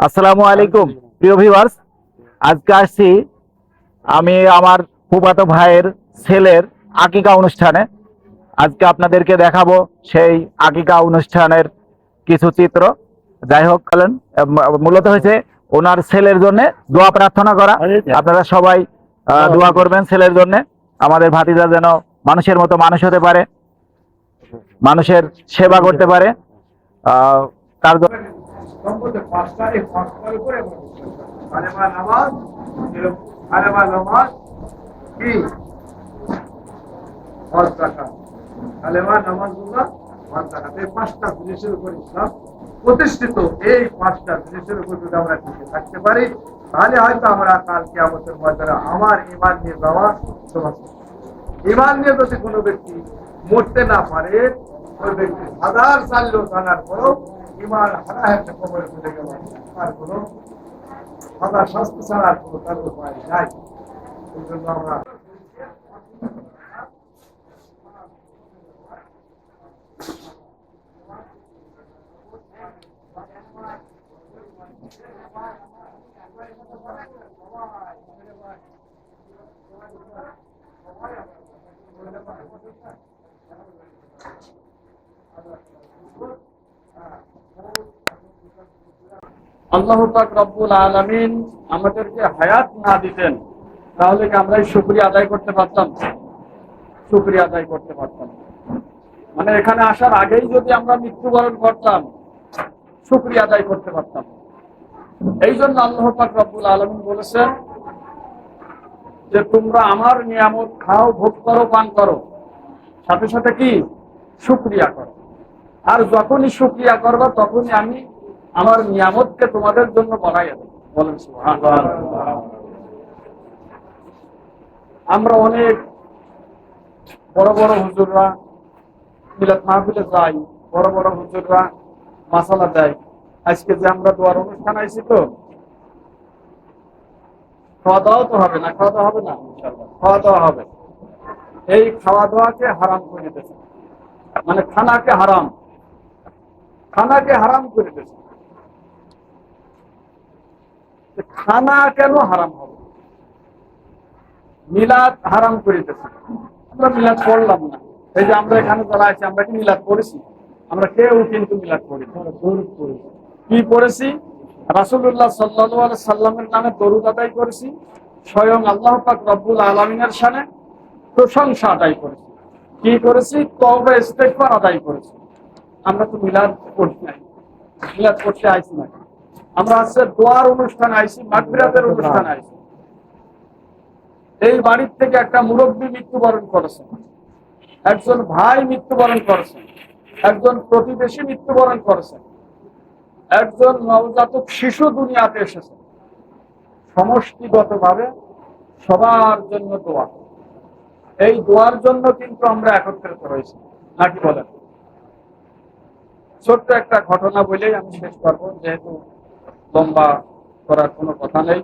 আসসালামু আলাইকুম, প্রিয় ভিউয়ার্স আজকে আসছি আমি আমার ফুফাতো ভাইয়ের ছেলের আকিকা অনুষ্ঠানে। আজকে আপনাদেরকে দেখাবো সেই আকিকা অনুষ্ঠানের কিছু চিত্র। যাই হোক কারণ মূলত হয়েছে ওনার ছেলের জন্য দোয়া প্রার্থনা করা। আপনারা সবাই দোয়া করবেন ছেলের জন্য। আমাদের ভাতিজা যেন মানুষের মতো মানুষ হতে পারে মানুষের সেবা করতে পারে। তার জন্য পাঁচটা জিনিসের উপর ইসলাম প্রতিষ্ঠিত এই পাঁচটা জিনিসের উপর যদি আমরা টিকে থাকতে পারি, তাহলে হয়তো আমরা কালকে আমাদের ময়দানে আমার ইমান নিয়ে যাওয়া সমাজ ইমান নিয়ে যদি কোনো ব্যক্তি মরতে না পারে, ওই ব্যক্তি হাজার চাললেও জানার পরও ইমান হারা একটা কবরে চলে গেল আর কোনো হাজার শাস্তি ছাড়ার কোনো তার উপায় নাই। এই জন্য আমরা আল্লাহ রব্বুল আলামিন আমাদেরকে হায়াত না দিতেন, তাহলে কি আমরা এই শুকরিয়া আদায় করতে পারতাম? শুকরিয়া আদায় করতে পারতাম। মানে এখানে আসার আগেই যদি আমরা মৃত্যুবরণ করতাম, শুকরিয়া আদায় করতে পারতাম। এই জন্য আল্লাহ পাক রব্বুল আলামিন বলেছেন যে তোমরা আমার নিয়ামত খাও, ভোগ করো, পান করো। সাথে সাথে কি? শুকরিয়া করো। আর যখনই শুক্রিয়া করবা, তখনই আমি আমার নিয়ামতকে তোমাদের জন্য দেব। বলেন আমরা অনেক বড় বড় হুজুররা মিলাদ মাহফিলে যাই, বড় বড় হুজুররা মাসালা দেয়। আজকে যে আমরা দোয়ার অনুষ্ঠান আইছি তো খাওয়া দাওয়া তো হবে না খাওয়া দাওয়া হবে না? খাওয়া দাওয়া হবে। এই খাওয়া দাওয়াকে হারাম করে দিতেছে মানে খানাকে হারাম। খানাকে হারাম করে দিয়েছে। যে খানা কেন হারাম হবে? মিলাদ হারাম করে দিয়েছে। আমরা মিলাদ পড়লাম না। এই যে আমরা এখানে যারা আছি, আমরা কি মিলাদ পড়েছি? আমরা কেউ কিন্তু মিলাদ পড়ি কি পড়েছি। রাসুল্লাহ সাল্লাহ সাল্লামের নামে দরুদ আদায় করেছি। স্বয়ং আল্লাহ পাক রব্বুল আলমিনের সানে প্রশংসা আদায় করেছি। কি করেছি? তবে ইস্তেকবার আদায় করেছি। আমরা তো মিলাদ করছি নাই মিলাদ করতে আইছি না। আমরা আজকে দোয়ার অনুষ্ঠান আইছি মাগবিরাতের অনুষ্ঠান আইছি। এই বাড়ির থেকে একটা মুরব্বী মৃত্যুবরণ করেছে। একজন ভাই মৃত্যুবরণ করেছে। একজন প্রতিবেশী মৃত্যুবরণ করেছে। একজন নবজাতক শিশু দুনিয়াতে এসেছে। সমষ্টিগতভাবে সবার জন্য দোয়া। এই দোয়ার জন্য কিন্তু আমরা একত্রিত হয়েছি। নাকি বলেন? ছোট্ট একটা ঘটনা বলেই আমি শেষ করব, যেহেতু লম্বা করার কোনো কথা নেই।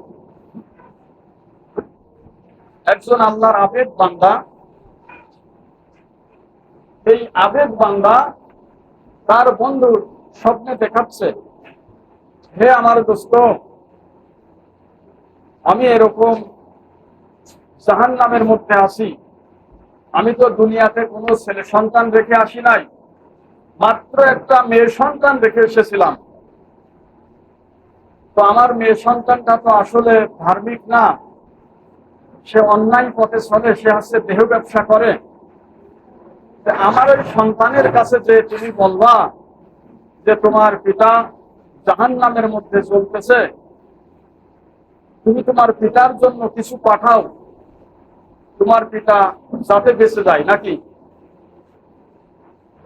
একজন আল্লাহর আবেদ বান্দা, এই আবেদ বান্দা তার বন্ধুর স্বপ্নে দেখাচ্ছে হে আমার দোস্ত, আমি এরকম জাহান নামের মধ্যে আছি। আমি তো দুনিয়াতে কোনো ছেলে সন্তান রেখে আসি নাই, মাত্র একটা মেয়ে সন্তান রেখে এসেছিলাম। তো আমার মেয়ে সন্তানটা তো আসলে ধার্মিক না, সে অন্যায় পথে চলে, সে হচ্ছে দেহ ব্যবসা করে। আমার ওই সন্তানের কাছে যে তুমি বলবা যে তোমার পিতা জাহান নামের মধ্যে চলতেছে। তুমি তোমার পিতার জন্য কিছু পাঠাও। তোমার পিতা যাতে বেঁচে যায় নাকি?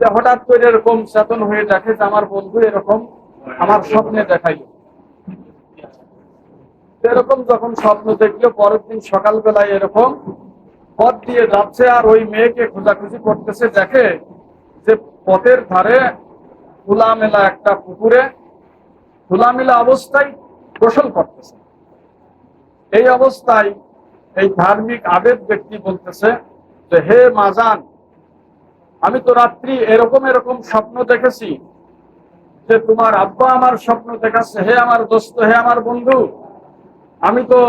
হঠাৎ করে এরকম চেতন হয়ে দেখে যে আমার বন্ধু এরকম আমার স্বপ্নে দেখাইল। এরকম যখন স্বপ্ন দেখল, পরের দিন সকালবেলায় এরকম পথ দিয়ে যাচ্ছে আর ওই মেয়েকে খোঁজাখুঁজি করতেছে, দেখে যে পথের ধারে খোলামেলা একটা পুকুরে খোলামেলা অবস্থায় গোসল করতেছে। এই অবস্থায় এই ধার্মিক আবেগ ব্যক্তি বলতেছে যে, হে মাজান, আমি তো রাত্রি এরকম এরকম স্বপ্ন দেখেছি যে, তোমার আব্বা আমার স্বপ্ন দেখাচ্ছে, হে আমার দোস্ত, হে আমার বন্ধু। আমি তো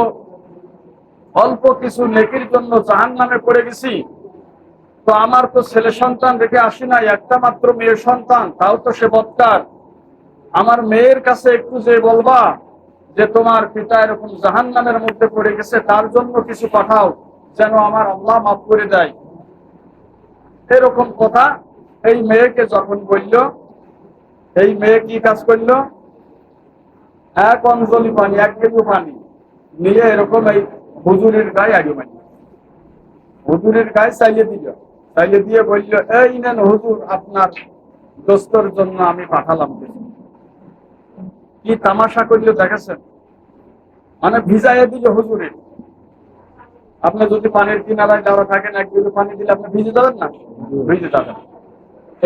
অল্প কিছু নেকির জন্য জাহান নামে পড়ে গেছি। তো আমার তো ছেলে সন্তান রেখে আসি নাই, একটা মাত্র মেয়ে সন্তান, তাও তো সে বৎকার আমার মেয়ের কাছে একটু যে বলবা যে তোমার পিতা এরকম জাহান নামের মধ্যে পড়ে গেছে, তার জন্য কিছু পাঠাও, যেন আমার আল্লাহ মাফ করে দেয়। এরকম কথা এই মেয়েকে যখন বলল, এই মেয়ে কি কাজ করল? এক অঞ্জলি পানি, এক কেজি পানি নিয়ে এরকম এই হুজুরের গায়ে আগে মানি হুজুরের গায়ে চাইলে দিল, চাইলে দিয়ে বলল, এই নেন হুজুর, আপনার দোস্তর জন্য আমি পাঠালাম কিছু।" কি তামাশা করল দেখেছেন মানে ভিজাইয়ে দিল হুজুরে। আপনি যদি পানির কিনারায় যাওয়া থাকেন, এক কিলো পানি দিলে আপনি ভিজে যাবেন না? ভিজে যাবেন।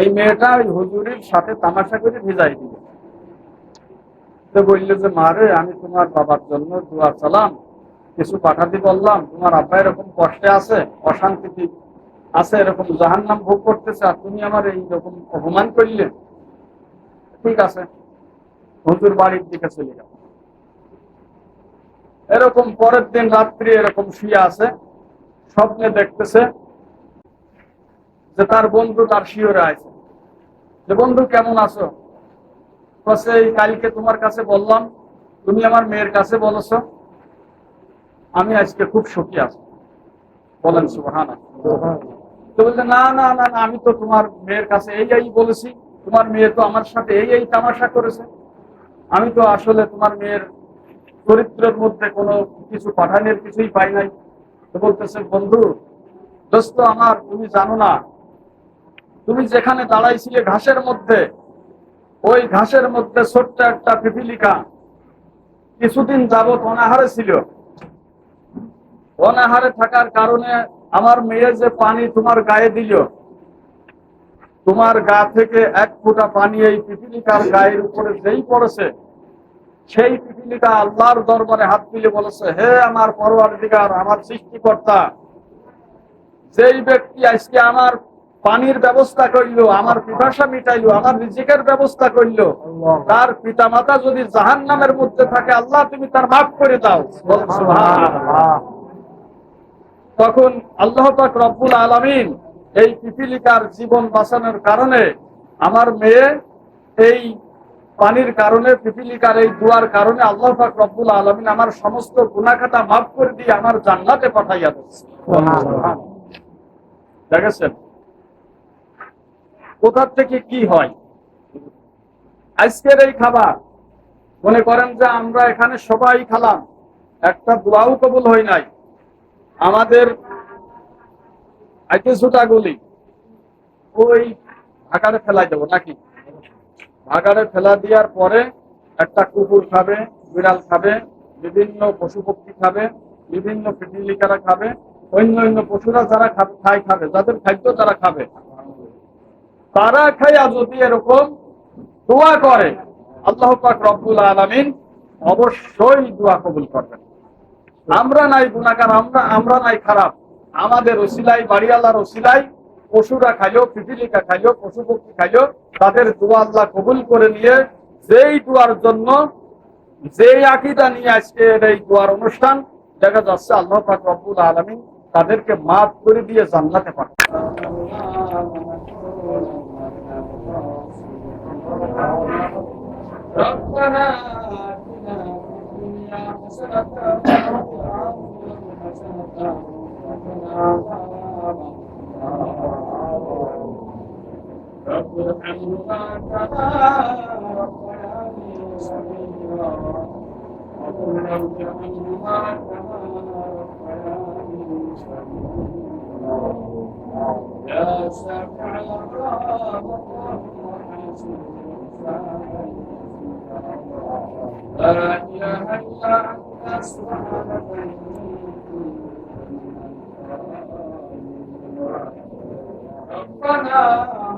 এই মেয়েটা ওই হুজুরের সাথে তামাশা করে ভিজাই দিল। তো বলল যে মারে আমি তোমার বাবার জন্য দোয়া চালাম কিছু পাঠাতে বললাম। তোমার আব্বা এরকম কষ্টে আছে, অশান্তিতে আছে, এরকম জাহান নাম ভোগ করতেছে, আর তুমি আমার এই রকম অপমান করলে? ঠিক আছে। হুজুর বাড়ির দিকে চলে গেল এরকম পরের দিন রাত্রি এরকম শুয়ে আছে, স্বপ্নে দেখতেছে যে তার বন্ধু তার শিওরে আছে। যে, বন্ধু, কেমন আছো? এই কালকে তোমার কাছে বললাম, তুমি আমার মেয়ের কাছে বলেছ, আমি আজকে খুব সুখী আছি। বলেন সুবহান তো বলছে, না না না না, আমি তো তোমার মেয়ের কাছে এই এই বলেছি, তোমার মেয়ে তো আমার সাথে এই এই তামাশা করেছে। আমি তো আসলে তোমার মেয়ের চরিত্রের মধ্যে কোনো কিছু পাঠানোর কিছুই পাই নাই। তো বলতেছে, বন্ধু, দোস্ত আমার, তুমি জানো না, তুমি যেখানে দাঁড়াইছিলে ঘাসের মধ্যে, ওই ঘাসের মধ্যে ছোট্ট একটা পিপিলিকা কিছুদিন যাবৎ অনাহারে ছিল। অনাহারে থাকার কারণে আমার মেয়ে যে পানি তোমার গায়ে দিল, তোমার গা থেকে এক ফোঁটা পানি এই পিপিলিকার গায়ের উপরে যেই পড়েছে সেই পিপিলিকা আল্লাহর দরবারে হাত তুলে বলেছে হে আমার পরওয়ারদিগার আমার সৃষ্টিকর্তা যেই ব্যক্তি আজকে আমার পানির ব্যবস্থা করল আমার পিপাসা মিটাইলো আমার রিজিকের ব্যবস্থা করল তার পিতামাতা যদি জাহান নামের মধ্যে থাকে আল্লাহ তুমি তার মাফ করে দাও। তখন আল্লাহ পাক রব্বুল আলামিন এই পিপিলিকার জীবন বাঁচানোর কারণে আমার মেয়ে এই পানির কারণে পিপিলিকার এই দুয়ার কারণে আল্লাহ পাক রব্বুল আলামিন আমার সমস্ত গুনাখাতা মাফ করে দিয়ে আমার জান্নাতে পাঠাইয়া দিচ্ছে দেখেছেন? কোথার থেকে কি হয়? আজকের এই খাবার মনে করেন যে আমরা এখানে সবাই খালাম একটা দোয়াও কবুল হয় নাই। আমাদের গুলি ওই ভাগাড়ে ফেলাই দেবো নাকি? ভাগাড়ে ফেলা দেওয়ার পরে একটা কুকুর খাবে, বিড়াল খাবে, বিভিন্ন পশু পক্ষী খাবে, বিভিন্ন পিটিলিকারা খাবে, অন্য অন্য পশুরা যারা খায় খাবে, যাদের খাদ্য তারা খাবে। তারা খাইয়া যদি এরকম দোয়া করে, আল্লাহ পাক রব্বুল আলামিন অবশ্যই দোয়া কবুল করবেন। আমরা নাই গুণাকার আমরা আমরা নাই খারাপ। আমাদের ওসিলাই, বাড়িওয়ালার ওসিলাই পশুরা খাইলো পিপিলিকা খাইলো পশু পক্ষী খাইলো তাদের দোয়া আল্লাহ কবুল করে নিয়ে যেই দোয়ার জন্য যেই আকিদা নিয়ে আজকে এই দোয়ার অনুষ্ঠান দেখা যাচ্ছে আল্লাহ পাক রব্বুল আলামিন তাদেরকে মাফ করে দিয়ে জান্নাতে পাঠান ربنا آتنا في الدنيا حسنة وفي الآخرة حسنة وقنا رب ارحمهما كما ربياني صغيرا وقل ارحمهما كما ربياني صغيرا يا شافع الغرام اللهم حسن لا إله إلا أنت سبحانك ربنا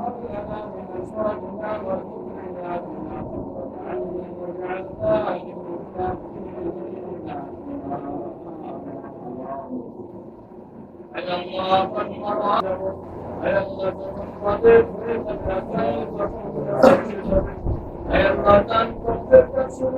প্রত্যেকটা শুরু